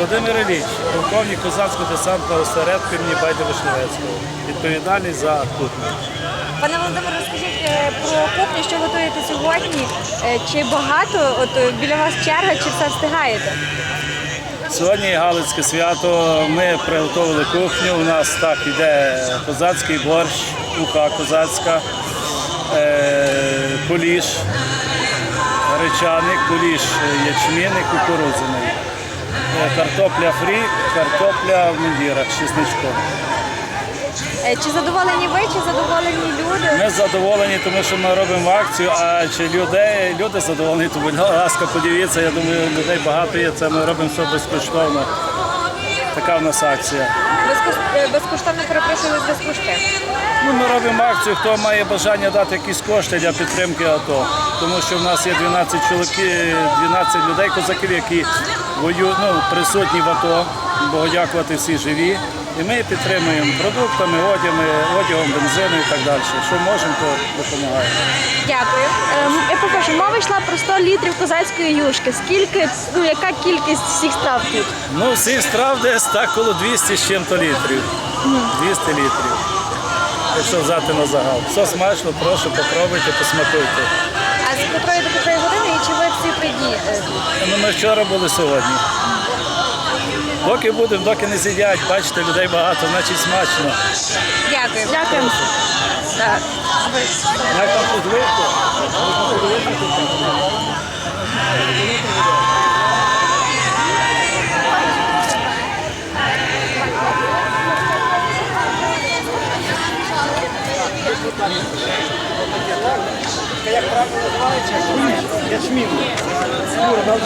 Володимир Ілліч, полковник Козацько-десантного осередку імені Байда Вишневецького. Відповідальний за кухню. Пане Володимире, розкажіть е, про кухню, що готуєте сьогодні. Е, Чи багато от е, біля вас черга, чи все встигаєте? Сьогодні Галицьке свято. Ми приготували кухню. У нас так іде козацький борщ, уха козацька, е, куліш, гречаний, куліш ячмінний, кукурудзяний. Картопля фрі, картопля в мундірах з чесничком. Е, Чи задоволені ви, чи задоволені люди? Ми задоволені, тому що ми робимо акцію, а чи людей, люди задоволені, то будь ласка, подивіться, я думаю, людей багато є, це ми робимо все безкоштовно. Така в нас акція. Е, Безкоштовно перепрошую в зв'язку? Ну, ми робимо акцію, хто має бажання дати якісь кошти для підтримки АТО. Тому що в нас є 12 чоловіків, 12 людей, козаків, які воюють, ну, присутні в АТО. Богу дякувати, всі живі. І ми підтримуємо продуктами, одягами, одягом, бензином і так далі. Що можемо, то допомагаємо. Дякую. Ем, Я попрошу, мова йшла про 100 літрів козацької юшки. Скільки, ну яка кількість всіх страв тут? Ну, всіх страв десь так коло 200 з чим-то літрів. 200 літрів. Якщо взяти на загал. Все смачно, прошу, попробуйте, посмакуйте. А з котрої до котрої години і чи ви всі придієте? Ну, ми вчора були сьогодні. Доки будемо, доки не з'їдять, бачите, людей багато, значить смачно. Дякую. Дякуємо. Так. Як там подвигку? Як правильно називається? Ячмін. Юра, нам